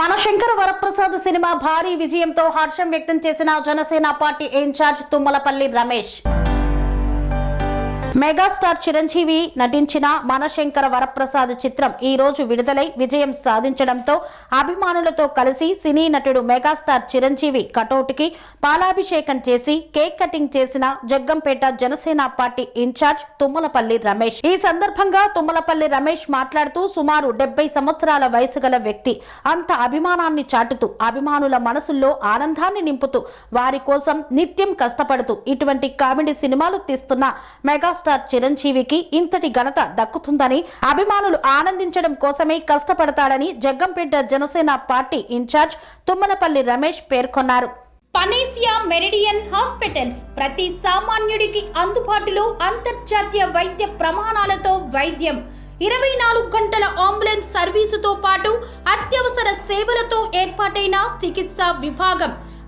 మన శంకర వరప్రసాద్ సినిమా భారీ విజయంతో హర్షం వ్యక్తం చేసిన Janasena party incharge Tummalapalli Ramesh. Megastar Chiranjeevi నటించిన మనశంకర వరప్రసాద్ చిత్రం ఈ రోజు విడుదలై విజయం సాధించడంతో అభిమానులతో కలిసి సినీ నటుడు మెగాస్టార్ చిరంజీవి కటౌట్కి పాలాభిషేకం చేసి కేక్ కటింగ్ చేసిన జగ్గంపేట జనసేన పార్టీ ఇన్ఛార్జ్ తుమ్మలపల్లి రమేష్. ఈ సందర్భంగా తుమ్మలపల్లి రమేష్ మాట్లాడుతూ సుమారు డెబ్బై సంవత్సరాల వయసు గల వ్యక్తి అంత అభిమానాన్ని చాటుతూ అభిమానుల మనసుల్లో ఆనందాన్ని నింపుతూ వారి కోసం నిత్యం కష్టపడుతూ ఇటువంటి కామెడీ సినిమాలు తీస్తున్న మెగాస్టార్ చిరంజీవికి ఇంతటి ఘనత దక్కుతుందని అభిమానులు ఆనందించడం కోసమే కష్టపడతాడని జగ్గంపేట జనసేన పార్టీ ఇన్ఛార్జ్ తుమ్మలపల్లి రమేష్ పేర్కొన్నారు. పనేసియా మెరిడియన్ హాస్పిటల్స్ ప్రతి సామాన్యుడికి అందుబాటులో అంతర్జాతీయ వైద్య ప్రమాణాలతో వైద్యం. ఇరవై నాలుగు గంటల అంబులెన్స్ సర్వీసుతో పాటు అత్యవసర సేవలతో ఏర్పాటైన చికిత్సా విభాగం.